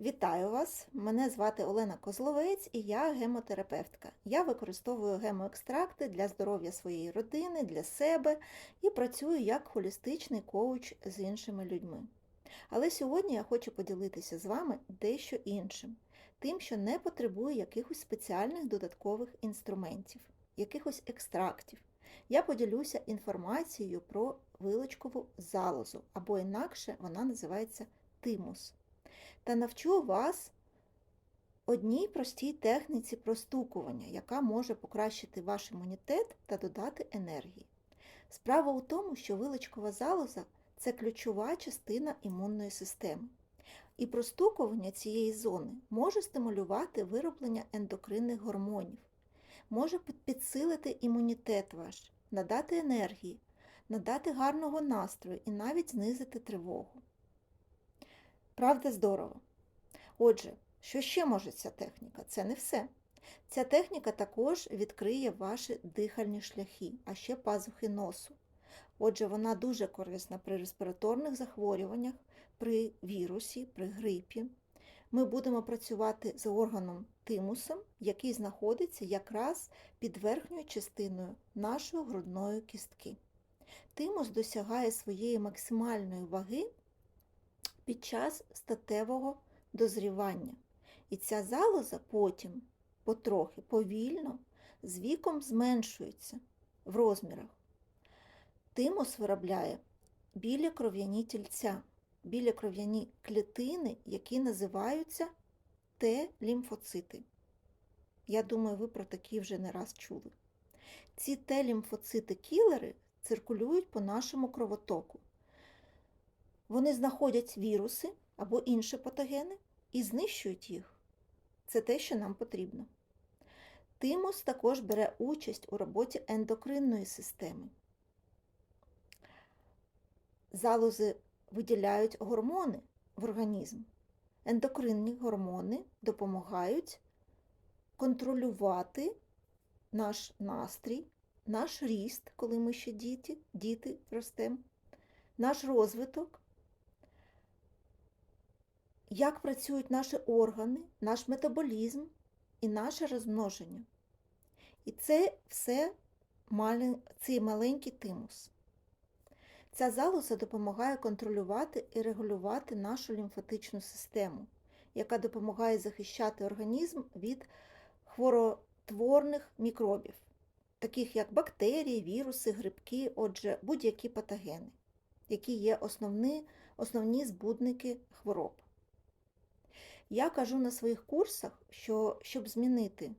Вітаю вас! Мене звати Олена Козловець і я гемотерапевтка. Я використовую гемоекстракти для здоров'я своєї родини, для себе і працюю як холістичний коуч з іншими людьми. Але сьогодні я хочу поділитися з вами дещо іншим, тим, що не потребує якихось спеціальних додаткових інструментів, якихось екстрактів. Я поділюся інформацією про вилочкову залозу, або інакше вона називається тимус та навчу вас одній простій техніці простукування, яка може покращити ваш імунітет та додати енергії. Справа у тому, що виличкова залоза це ключова частина імунної системи. І простукування цієї зони може стимулювати вироблення ендокринних гормонів, може підсилити імунітет ваш, надати енергії, надати гарного настрою і навіть знизити тривогу. Правда, здорово. Отже, що ще може ця техніка? Це не все. Ця техніка також відкриє ваші дихальні шляхи, а ще пазухи носу. Отже, вона дуже корисна при респіраторних захворюваннях, при вірусі, при грипі. Ми будемо працювати з органом тимусом, який знаходиться якраз під верхньою частиною нашої грудної кістки. Тимус досягає своєї максимальної ваги під час статевого дозрівання. І ця залоза потім, потрохи, повільно, з віком зменшується в розмірах. Тимус виробляє білі кров'яні тільця, білі кров'яні клітини, які називаються Т-лімфоцити. Я думаю, ви про такі вже не раз чули. Ці Т-лімфоцити-кілери циркулюють по нашому кровотоку. Вони знаходять віруси або інші патогени і знищують їх. Це те, що нам потрібно. Тимус також бере участь у роботі ендокринної системи. Залози виділяють гормони в організм. Ендокринні гормони допомагають контролювати наш настрій, наш ріст, коли ми ще діти, діти ростемо, наш розвиток як працюють наші органи, наш метаболізм і наше розмноження. І це все цей маленький тимус. Ця залоза допомагає контролювати і регулювати нашу лімфатичну систему, яка допомагає захищати організм від хворотворних мікробів, таких як бактерії, віруси, грибки, отже, будь-які патогени, які є основні, основні збудники хвороб. Я кажу на своїх курсах, що щоб змінити,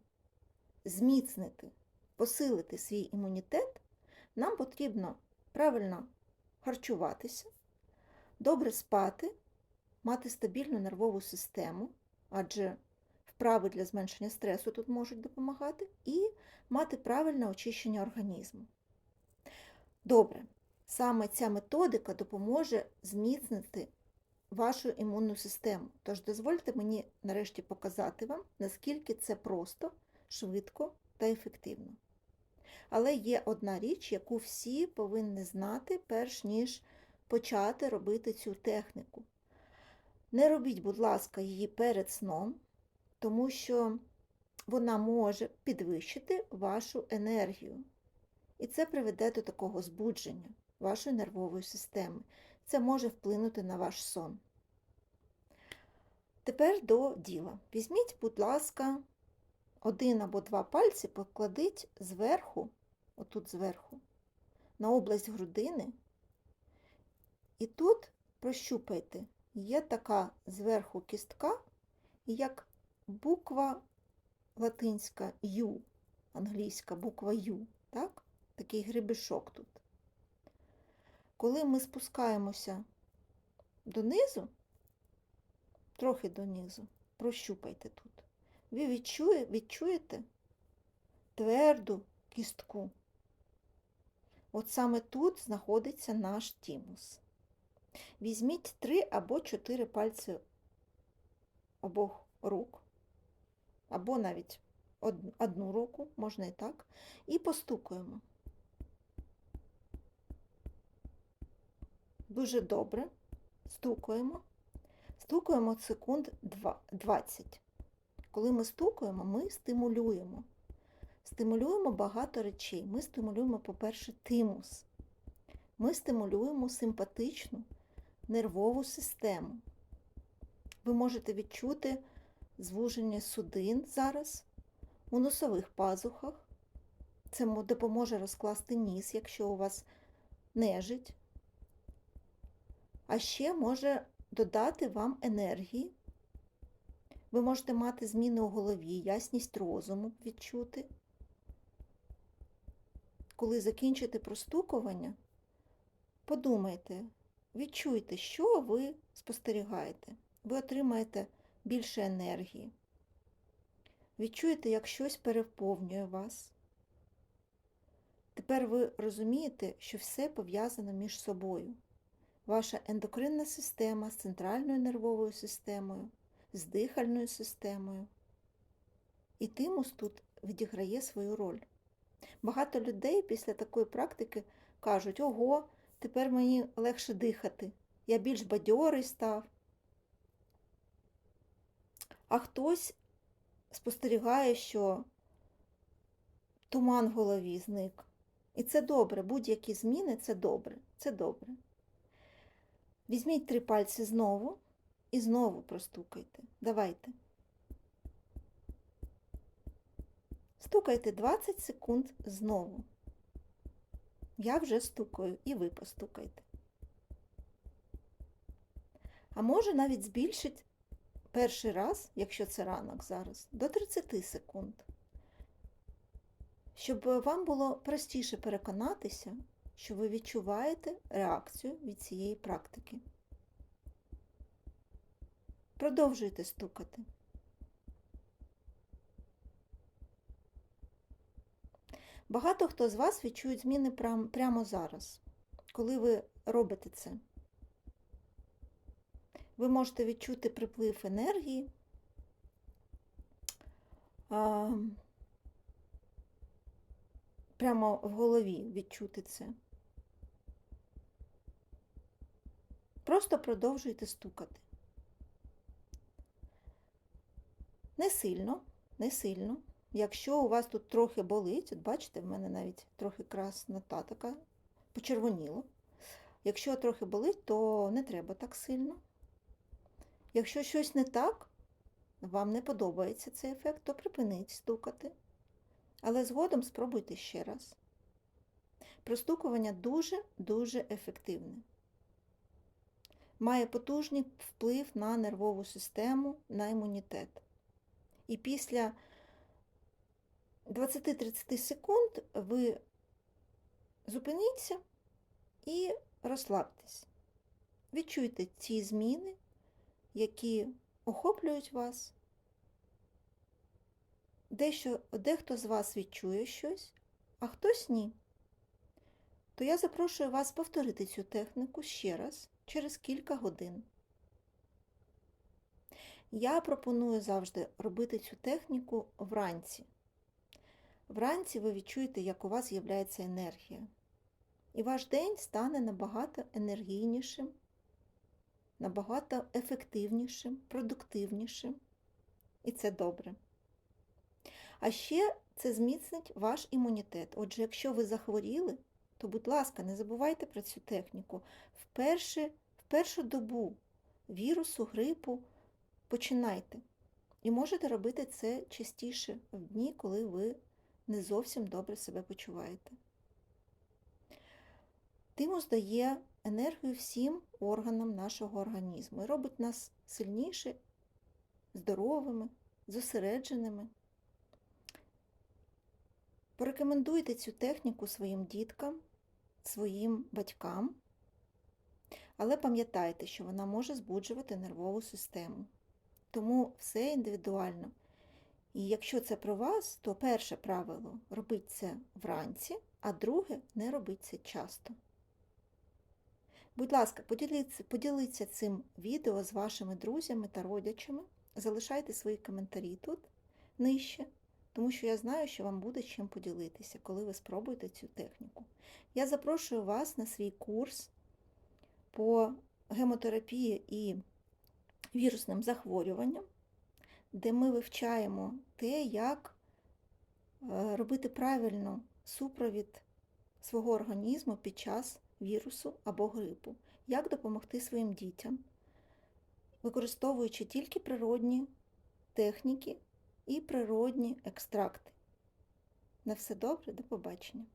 зміцнити, посилити свій імунітет, нам потрібно правильно харчуватися, добре спати, мати стабільну нервову систему, адже вправи для зменшення стресу тут можуть допомагати, і мати правильне очищення організму. Добре, саме ця методика допоможе зміцнити вашу імунну систему. Тож дозвольте мені нарешті показати вам, наскільки це просто, швидко та ефективно. Але є одна річ, яку всі повинні знати, перш ніж почати робити цю техніку. Не робіть, будь ласка, її перед сном, тому що вона може підвищити вашу енергію. І це приведе до такого збудження вашої нервової системи. Це може вплинути на ваш сон. Тепер до діла. Візьміть, будь ласка, один або два пальці покладіть зверху, отут зверху, на область грудини. І тут прощупайте, є така зверху кістка, як буква латинська Ю, англійська буква Ю, так? такий грибешок тут. Коли ми спускаємося донизу, трохи донизу, прощупайте тут. Ви відчує, відчуєте тверду кістку. От саме тут знаходиться наш тімус. Візьміть три або чотири пальці обох рук, або навіть одну руку, можна і так, і постукуємо. Дуже добре стукаємо. Стукаємо секунд 20. Коли ми стукаємо, ми стимулюємо. Стимулюємо багато речей. Ми стимулюємо, по-перше, тимус. Ми стимулюємо симпатичну нервову систему. Ви можете відчути звуження судин зараз у носових пазухах. Це допоможе розкласти ніс, якщо у вас нежить. А ще може додати вам енергії. Ви можете мати зміни у голові, ясність розуму відчути. Коли закінчите простукування, подумайте, відчуйте, що ви спостерігаєте. Ви отримаєте більше енергії. Відчуєте, як щось переповнює вас. Тепер ви розумієте, що все пов'язано між собою. Ваша ендокринна система з центральною нервовою системою, з дихальною системою. І тимус тут відіграє свою роль. Багато людей після такої практики кажуть, ого, тепер мені легше дихати, я більш бадьорий став. А хтось спостерігає, що туман в голові зник. І це добре, будь-які зміни це добре, це добре. Візьміть три пальці знову і знову простукайте. Давайте. Стукайте 20 секунд знову. Я вже стукаю, і ви постукайте. А може навіть збільшить перший раз, якщо це ранок зараз, до 30 секунд. Щоб вам було простіше переконатися, що ви відчуваєте реакцію від цієї практики. Продовжуйте стукати. Багато хто з вас відчують зміни прямо зараз, коли ви робите це. Ви можете відчути приплив енергії. Прямо в голові відчути це. Просто продовжуйте стукати. Не сильно, не сильно. Якщо у вас тут трохи болить, от бачите, в мене навіть трохи краснота така почервоніло. Якщо трохи болить, то не треба так сильно. Якщо щось не так, вам не подобається цей ефект, то припиніть стукати. Але згодом спробуйте ще раз. Простукування дуже-дуже ефективне. Має потужний вплив на нервову систему, на імунітет. І після 20-30 секунд ви зупиніться і розслабтесь. Відчуйте ці зміни, які охоплюють вас. Дещо, дехто з вас відчує щось, а хтось ні. То я запрошую вас повторити цю техніку ще раз через кілька годин. Я пропоную завжди робити цю техніку вранці. Вранці ви відчуєте, як у вас з'являється енергія. І ваш день стане набагато енергійнішим, набагато ефективнішим, продуктивнішим. І це добре. А ще це зміцнить ваш імунітет. Отже, якщо ви захворіли, то, будь ласка, не забувайте про цю техніку. В, в першу добу вірусу, грипу починайте. І можете робити це частіше в дні, коли ви не зовсім добре себе почуваєте. Тимус дає енергію всім органам нашого організму і робить нас сильніше, здоровими, зосередженими. Порекомендуйте цю техніку своїм діткам, своїм батькам, але пам'ятайте, що вона може збуджувати нервову систему. Тому все індивідуально. І якщо це про вас, то перше правило робіть це вранці, а друге не робіть це часто. Будь ласка, поділіться, поділіться цим відео з вашими друзями та родичами. Залишайте свої коментарі тут нижче, тому що я знаю, що вам буде чим поділитися, коли ви спробуєте цю техніку. Я запрошую вас на свій курс по гемотерапії і вірусним захворюванням, де ми вивчаємо те, як е, робити правильно супровід свого організму під час вірусу або грипу, як допомогти своїм дітям, використовуючи тільки природні техніки і природні екстракти. На все добре, до побачення.